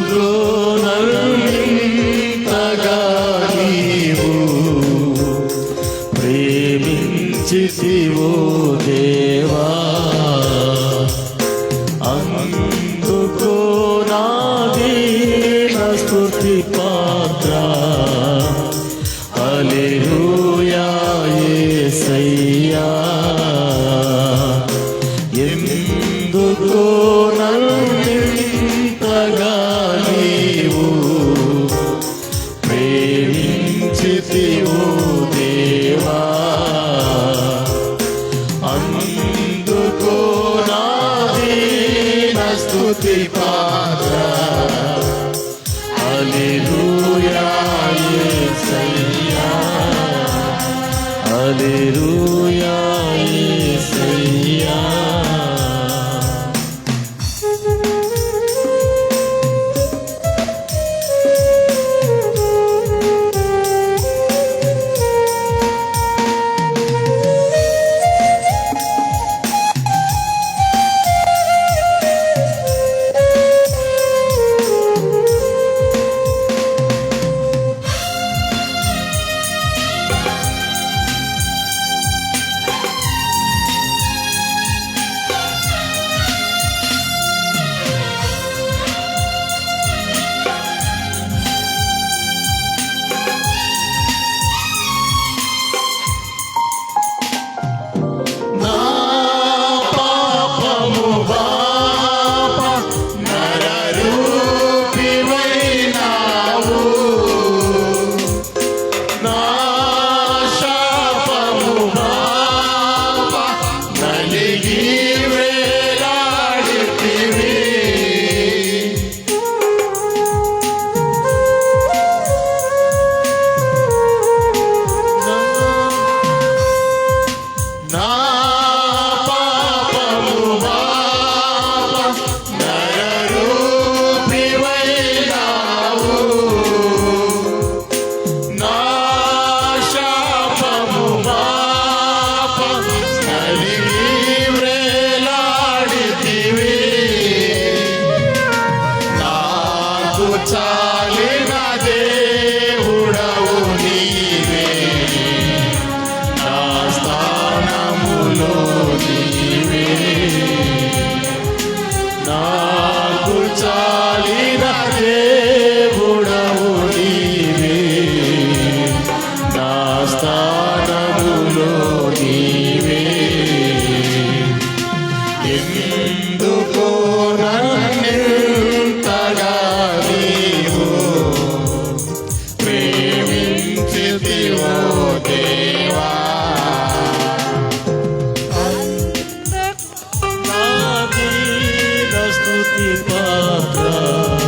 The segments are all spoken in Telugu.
glory. Hallelujah. చాలిన దేవుడవు నీవే నా స్థానములో నీవే నాకు చా পাতা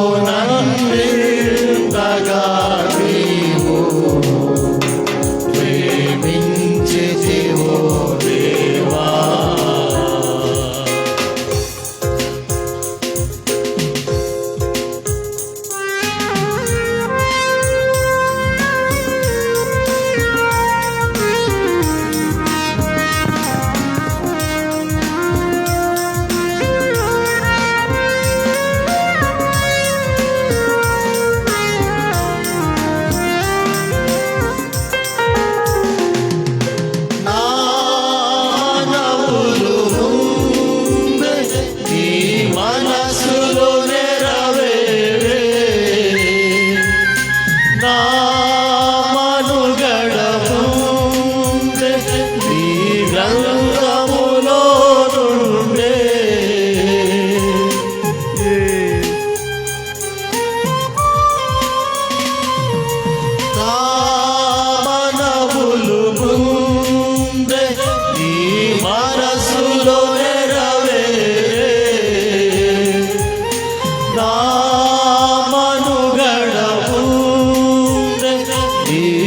నా E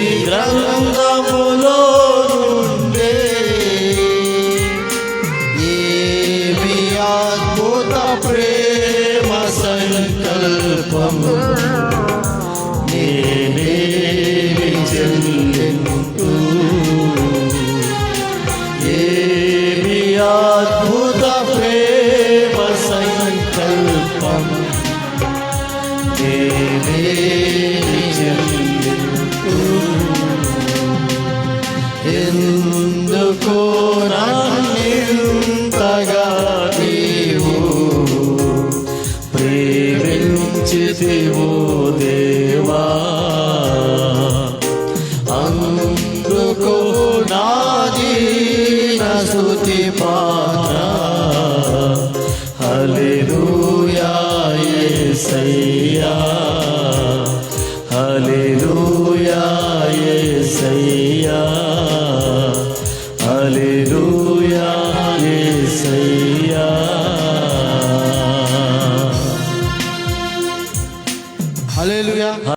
Hallelujah.